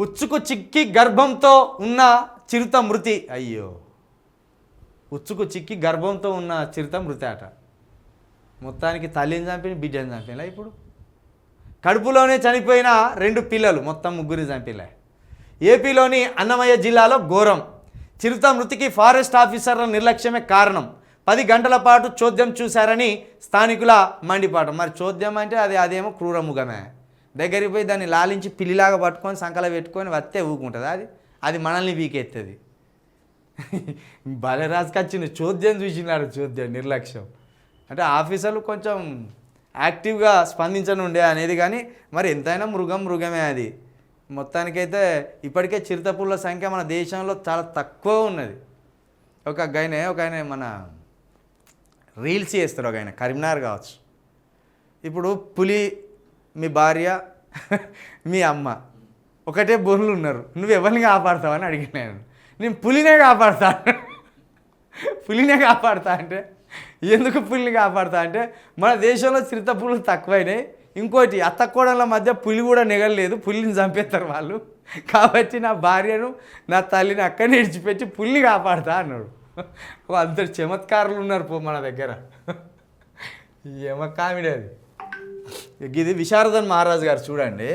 ఉచ్చుకు చిక్కి గర్భంతో ఉన్న చిరుత మృతి అయ్యో. ఉచ్చుకు చిక్కి గర్భంతో ఉన్న చిరుత మృతి అట మొత్తానికి తల్లిని చంపిన బిడ్డని చంపినలా ఇప్పుడు? కడుపులోనే చనిపోయిన రెండు పిల్లలు మొత్తం ముగ్గురిని చంపిలే ఏపీలోని అన్నమయ్య జిల్లాలో ఘోరం. చిరుత మృతికి ఫారెస్ట్ ఆఫీసర్ల నిర్లక్ష్యమే కారణం. పది గంటల పాటు చోద్యం చూశారని స్థానికుల మండిపాటం. మరి చోద్యం అంటే అది అదేమో క్రూరముఖమే దగ్గరికి పోయి దాన్ని లాలించి పిల్లిలాగా పట్టుకొని సంకల పెట్టుకొని వస్తే ఊకుంటుంది అది? అది మనల్ని వీకెత్తుంది. బలరాజుకి వచ్చిన చోద్యం చూసినాడు చోద్యం నిర్లక్ష్యం. అంటే ఆఫీసర్లు కొంచెం యాక్టివ్గా స్పందించను ఉండే అనేది కానీ మరి ఎంతైనా మృగం మృగమే అది. మొత్తానికైతే ఇప్పటికే చిరుతపుల్ల సంఖ్య మన దేశంలో చాలా తక్కువ ఉన్నది. ఒక ఆయన ఒక ఆయన మన రీల్స్ చేస్తారు ఒక ఆయన కరీంనగర్ కావచ్చు. ఇప్పుడు పులి మీ భార్య మీ అమ్మ. ఒకటే బోన్లు ఉన్నారు. నువ్వు ఎవరిని కాపాడుతావని అడిగినాను నేను. పులినే కాపాడుతా. పులినే కాపాడుతా అంటే ఎందుకు పులిని కాపాడుతా అంటే మన దేశంలో చిరుత పులులు తక్కువైనాయి. ఇంకోటి అత్తకోడల మధ్య పులి కూడా నిగలలేదు. పులిని చంపేస్తారు వాళ్ళు. కాబట్టి నా భార్యను నా తల్లిని అక్కడ విడిచిపెట్టి పులిని కాపాడుతా అన్నాడు. అందరు చమత్కారులు ఉన్నారు పో మన దగ్గర. ఏమ కామెడీ అది. ఇది విశారదన్ మహారాజ్ గారు చూడండి.